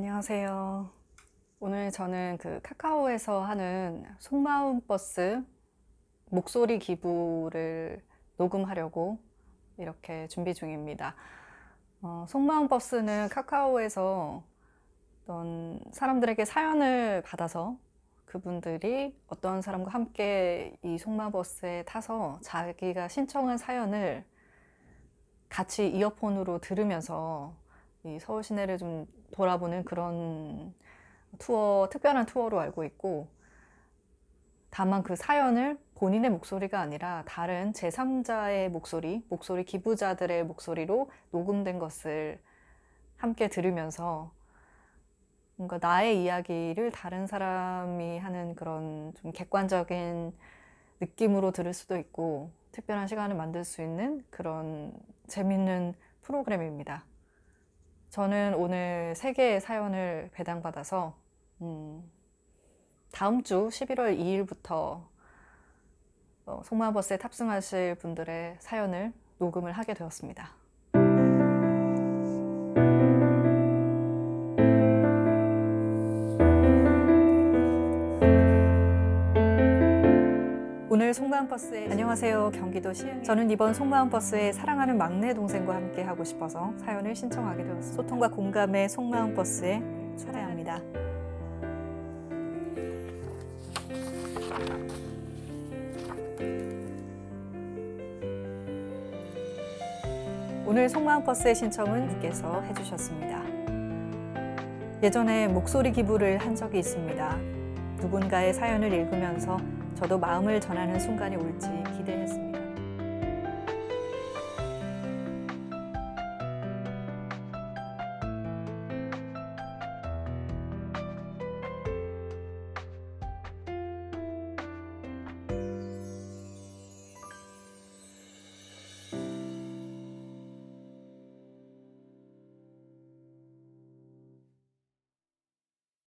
안녕하세요. 오늘 저는 그 카카오에서 하는 속마음 버스 목소리 기부를 녹음하려고 이렇게 준비 중입니다. 어, 속마음 버스는 카카오에서 어떤 사람들에게 사연을 받아서 그분들이 어떤 사람과 함께 이 속마음 버스에 타서 자기가 신청한 사연을 같이 이어폰으로 들으면서 이 서울 시내를 좀 돌아보는 그런 투어, 특별한 투어로 알고 있고, 다만 그 사연을 본인의 목소리가 아니라 다른 제3자의 목소리, 목소리 기부자들의 목소리로 녹음된 것을 함께 들으면서 뭔가 나의 이야기를 다른 사람이 하는 그런 좀 객관적인 느낌으로 들을 수도 있고, 특별한 시간을 만들 수 있는 그런 재밌는 프로그램입니다. 저는 오늘 세 개의 사연을 배당받아서 음, 다음 주 11월 2일부터 어, 속마버스에 탑승하실 분들의 사연을 녹음을 하게 되었습니다. 오늘 속마음버스에 안녕하세요 경기도 시흥 저는 이번 속마음버스에 사랑하는 막내 동생과 함께 하고 싶어서 사연을 신청하게 되었습니다. 소통과 공감의 속마음버스에 초대합니다. 오늘 속마음버스의 신청은 분께서 해주셨습니다. 예전에 목소리 기부를 한 적이 있습니다. 누군가의 사연을 읽으면서 저도 마음을 전하는 순간이 올지 기대했습니다.